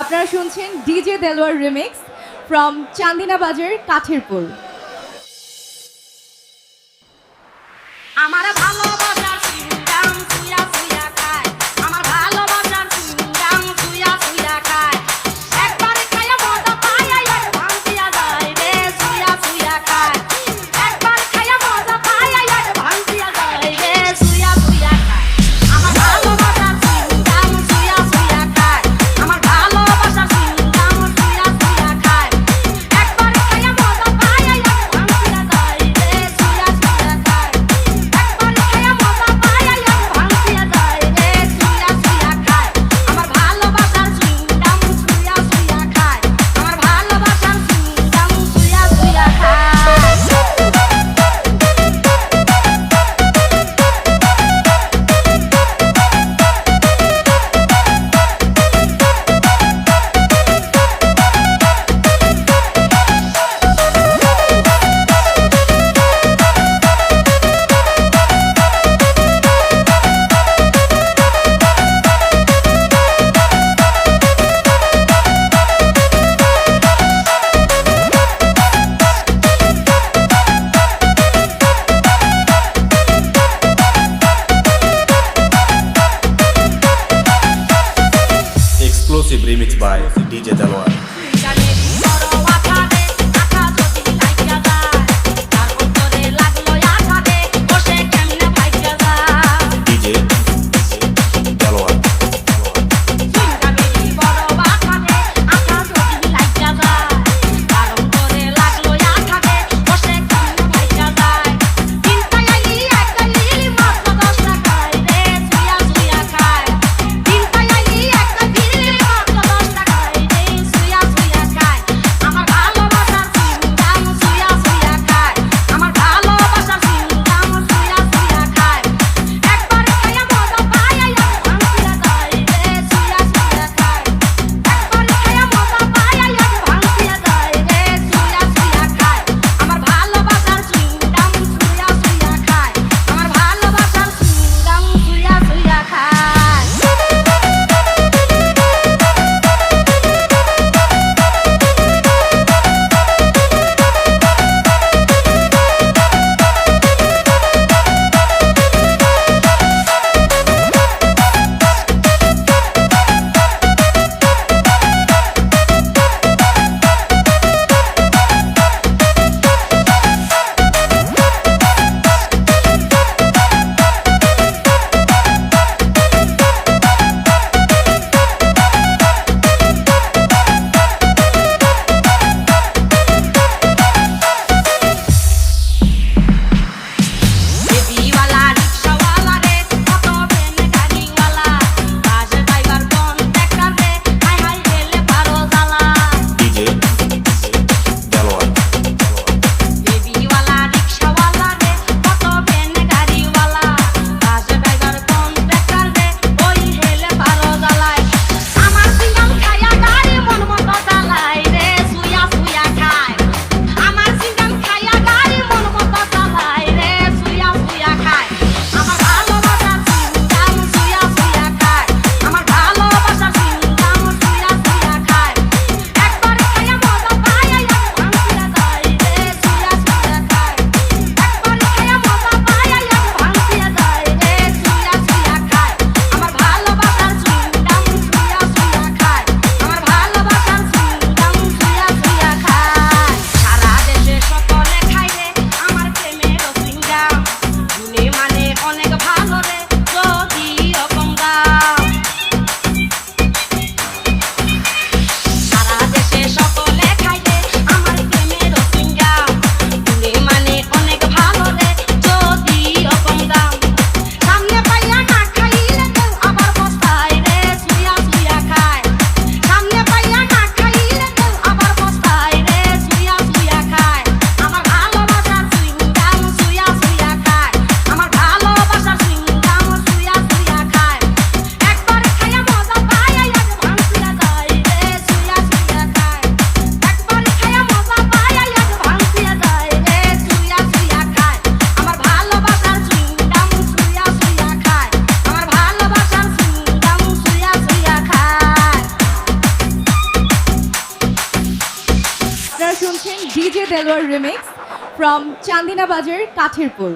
আপনারা শুনছেন DJ Delwar remix from Chandina Bazar Katherpur Lucy Brimitby, Lydia Delore. শুনছেন Delwar remix from Chandina Bazar কাঠেরপুর